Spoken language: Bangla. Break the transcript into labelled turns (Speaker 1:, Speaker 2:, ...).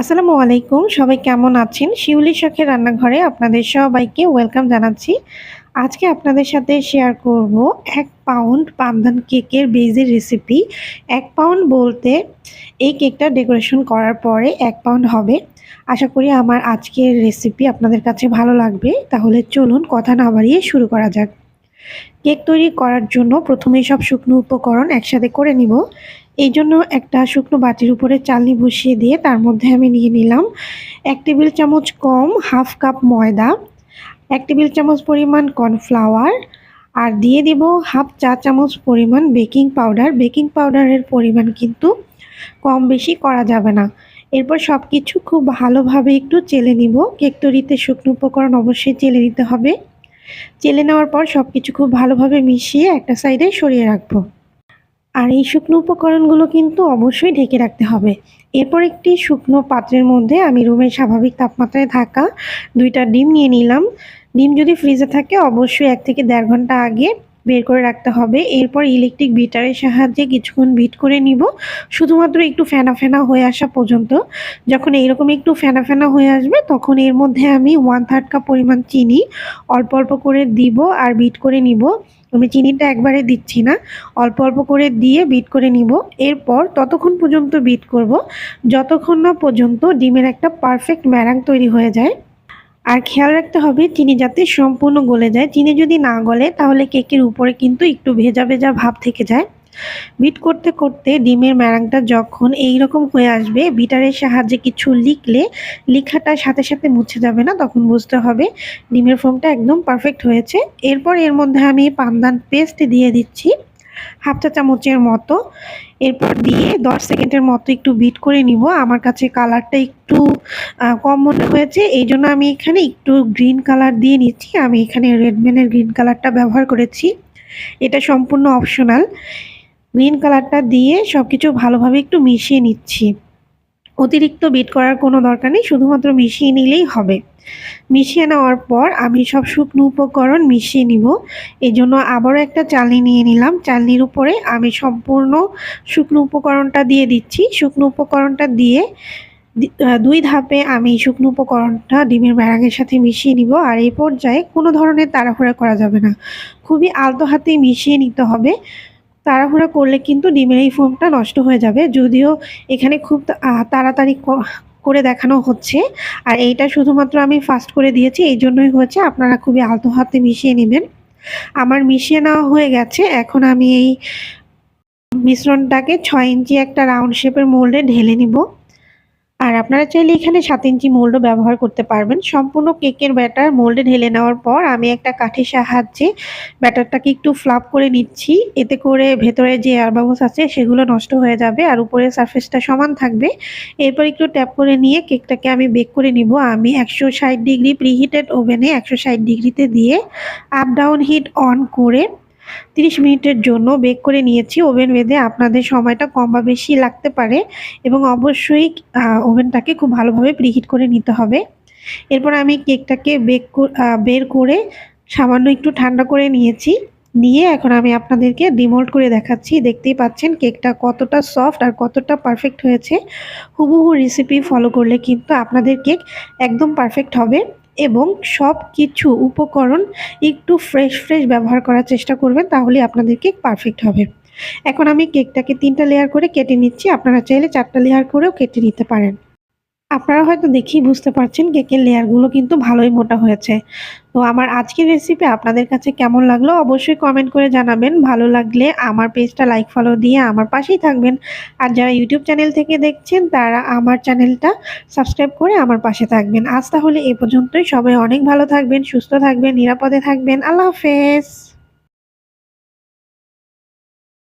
Speaker 1: আসসালামু আলাইকুম। সবাই কেমন আছেন? শিউলি শখের রান্নাঘরে আপনাদের সবাইকে ওয়েলকাম জানাচ্ছি। আজকে আপনাদের সাথে শেয়ার করব এক পাউন্ড পান্দান কেকের বেজের রেসিপি। এক পাউন্ড বলতে এই কেকটা ডেকোরেশন করার পরে এক পাউন্ড হবে। আশা করি আমার আজকের রেসিপি আপনাদের কাছে ভালো লাগবে। তাহলে চলুন কথা না বাড়িয়ে শুরু করা যাক। কেক তৈরি করার জন্য প্রথমেই সব শুকনো উপকরণ একসাথে করে নিব। এই জন্য একটা শুকনো বাটির উপরে চালনি বসিয়ে দিয়ে তার মধ্যে আমি নিয়ে নিলাম এক টেবিল চামচ কম হাফ কাপ ময়দা, এক টেবিল চামচ পরিমাণ কর্নফ্লাওয়ার আর দিয়ে দিব হাফ চা চামচ পরিমাণ বেকিং পাউডার। বেকিং পাউডারের পরিমাণ কিন্তু কম বেশি করা যাবে না। এরপর সব কিছু খুব ভালোভাবে একটু চেলে নিব। কেক তৈরিতে শুকনো উপকরণ অবশ্যই চেলে নিতে হবে। চেলে নেওয়ার পর সব কিছু খুব ভালোভাবে মিশিয়ে একটা সাইডে সরিয়ে রাখব। আর এই শুকনো উপকরণগুলো কিন্তু অবশ্যই ঢেকে রাখতে হবে। এরপর একটি শুকনো পাত্রের মধ্যে আমি রুমের স্বাভাবিক তাপমাত্রায় থাকা দুইটা ডিম নিয়ে নিলাম। ডিম যদি ফ্রিজে থাকে, অবশ্যই এক থেকে দেড় ঘণ্টা আগে বের করে রাখতে হবে। এরপর ইলেকট্রিক বিটারের সাহায্যে কিছুক্ষণ বিট করে নিব। শুধুমাত্র একটু ফেনা ফেনা হয়ে আসা পর্যন্ত। যখন এইরকম একটু ফেনা ফেনা হয়ে আসবে, তখন এর মধ্যে আমি ওয়ান থার্ড কাপ পরিমাণ চিনি অল্প অল্প করে দিব আর বিট করে নিব। আমি চিনিটা একবারে দিচ্ছি না। অল্প অল্প করে দিয়ে বিট করে নিব। এরপর ততক্ষণ পর্যন্ত বিট করব। যতক্ষণ না পর্যন্ত ডিমের একটা পারফেক্ট ম্যারাং তৈরি হয়ে যায়। আর খেয়াল রাখতে হবে চিনি যাতে সম্পূর্ণ গলে যায়। চিনি যদি না গলে, তাহলে কেকের উপরে কিন্তু একটু ভেজা ভেজা ভাব থেকে যায়। বিট করতে করতে ডিমের ম্যারাংটা যখন এই রকম হয়ে আসবে, বিটারের সাহায্যে কিছু লিখলে লিখাটা সাথে সাথে মুছে যাবে না, তখন বুঝতে হবে ডিমের ফোমটা একদম পারফেক্ট হয়েছে। এরপর এর মধ্যে আমি পান্দান পেস্ট দিয়ে দিচ্ছি। হাফ চা চামচের মতো। এরপর দিয়ে দশ সেকেন্ডের মতো একটু বিট করে নিব। আমার কাছে কালারটা একটু কম মনে হয়েছে। এই জন্য আমি এখানে একটু গ্রিন কালার দিয়ে নিচ্ছি। আমি এখানে রেডম্যানের গ্রিন কালারটা ব্যবহার করেছি। এটা সম্পূর্ণ অপশনাল গ্রিন কালারটা দিয়ে সব কিছু ভালোভাবে একটু মিশিয়ে নিচ্ছি। অতিরিক্ত বিট করার কোনো দরকার নেই, শুধুমাত্র মিশিয়ে নিলেই হবে। মিশিয়ে নেওয়ার পর আমি সব শুকনো উপকরণ মিশিয়ে নিব। এই জন্য আবারও একটা চালনি নিয়ে নিলাম। চালনির উপরে আমি সম্পূর্ণ শুকনো উপকরণটা দিয়ে দিচ্ছি। শুকনো উপকরণটা দিয়ে দুই ধাপে আমি শুকনো উপকরণটা ডিমের ব্যারাগের সাথে মিশিয়ে নিব। আর এই পর্যায়ে কোনো ধরনের তাড়াহুড়া করা যাবে না। খুবই আলতো হাতে মিশিয়ে নিতে হবে। তাড়াহুড়া করলে কিন্তু ডিমের এই ফোমটা নষ্ট হয়ে যাবে। যদিও এখানে খুব তাড়াতাড়ি করে দেখানো হচ্ছে। আর এইটা শুধুমাত্র আমি ফাস্ট করে দিয়েছি, এই জন্যই হয়েছে। আপনারা খুবই আলতো হাতে মিশিয়ে নেবেন। আমার মিশিয়ে নেওয়া হয়ে গেছে। এখন আমি এই মিশ্রণটাকে ছয় ইঞ্চি একটা রাউন্ড শেপের মোল্ডে ঢেলে নিব। আর আপনারা চাইলে এখানে সাত ইঞ্চি মোল্ডও ব্যবহার করতে পারবেন। সম্পূর্ণ কেকের ব্যাটার মোল্ডে ঢেলে নেওয়ার পর আমি একটা কাঠির সাহায্যে ব্যাটারটাকে একটু ফ্লাপ করে নিচ্ছি। এতে করে ভেতরে যে এয়ারবাবস আছে সেগুলো নষ্ট হয়ে যাবে আর উপরে সারফেসটা সমান থাকবে। এরপর একটু ট্যাপ করে নিয়ে কেকটাকে আমি বেক করে নিব। আমি একশো ষাট ডিগ্রি প্রিহিটেড ওভেনে একশো ষাট ডিগ্রিতে দিয়ে আপ ডাউন হিট অন করে তিরিশ মিনিটের জন্য বেক করে নিয়েছি। ওভেন বেঁধে আপনাদের সময়টা কম বা বেশি লাগতে পারে এবং অবশ্যই ওভেনটাকে খুব ভালোভাবে প্রিহিট করে নিতে হবে। এরপর আমি কেকটাকে বেক বের করে সামান্য একটু ঠান্ডা করে নিয়েছি। নিয়ে এখন আমি আপনাদেরকে ডিমোল্ড করে দেখাচ্ছি। দেখতেই পাচ্ছেন কেকটা কতটা সফট আর কতটা পারফেক্ট হয়েছে। হুবহু রেসিপি ফলো করলে কিন্তু আপনাদের কেক একদম পারফেক্ট হবে। এবং সব কিছু উপকরণ একটু ফ্রেশ ফ্রেশ ব্যবহার করার চেষ্টা করবেন তাহলে আপনাদের কেক পারফেক্ট হবে। এখন আমি কেকটাকে তিনটা লেয়ার করে কেটে নিচ্ছি, আপনারা চাইলে চারটা লেয়ার করেও কেটে নিতে পারেন। আপনারা হয়তো দেখেই বুঝতে পারছেন কেকের লেয়ারগুলো কিন্তু ভালোই মোটা হয়েছে। তো আমার আজকের রেসিপি আপনাদের কাছে কেমন লাগল অবশ্যই কমেন্ট করে জানাবেন। ভালো লাগলে আমার পেজটা লাইক ফলো দিয়ে আমার পাশেই থাকবেন। আর যারা ইউটিউব চ্যানেল থেকে দেখছেন, তারা আমার চ্যানেলটা সাবস্ক্রাইব করে আমার পাশে থাকবেন। আজ তাহলে এ পর্যন্তই। সবাই অনেক ভালো থাকবেন, সুস্থ থাকবেন, নিরাপদে থাকবেন। আল্লাহ হাফেজ।